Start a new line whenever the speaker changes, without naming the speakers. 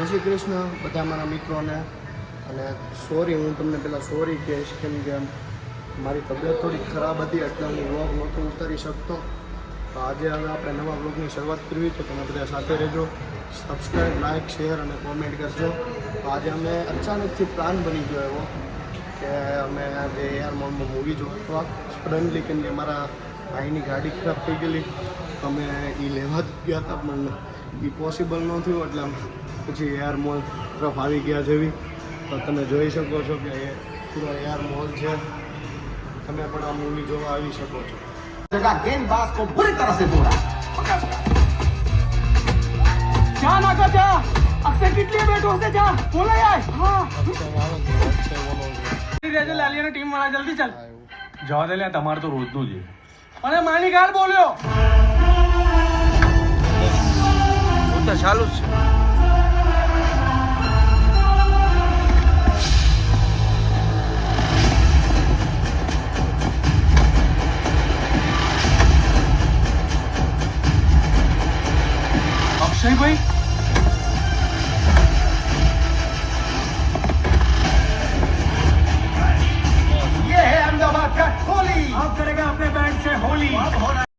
જય શ્રી કૃષ્ણ, બધા મારા મિત્રોને. અને સોરી હું તમને પહેલાં સોરી કહીશ, કેમ કે મારી તબિયત થોડી ખરાબ હતી, એટલે હું વ્લોગ નહોતો ઉતારી શકતો. તો આજે હવે આપણે નવા વ્લોગની શરૂઆત કરવી, તો તમે બધા સાથે રહેજો. સબસ્ક્રાઈબ લાઇક શેર અને કોમેન્ટ કરજો. તો આજે અમે અચાનકથી પ્લાન બની ગયો એવો કે અમે આજે એઆર મોલમાં મૂવી જોવા સડનલી કેમ કે મારા ભાઈની ગાડી ખરાબ થઈ ગયેલી. અમે એ લેવા જ ગયા હતા પણ એ પોસિબલ ન થયું એટલે અમે પછી એઆર મોલ તરફ આવી ગયા જેવી તો તમે જોઈ શકો છો કે એ પૂરો એઆર મોલ છે તમે પણ આ મૂવી જોવા આવી શકો છો
जगह गेंदबाज को बुरी तरह से तोड़ा
जा नाका जा अक्षय कितनी बैठो से जा बोला यार हाँ રહેજો લાલિયાની ટીમ વાળા જલ્દી ચાલ જવા દે લ્યા તમારે તો રોજનું જ છે. અને માની ગાળ બોલ્યો
ચાલુ જ છે
અક્ષયભાઈ
ये है अहमदाबाद का होली
अब करेगा अपने बैंड से होली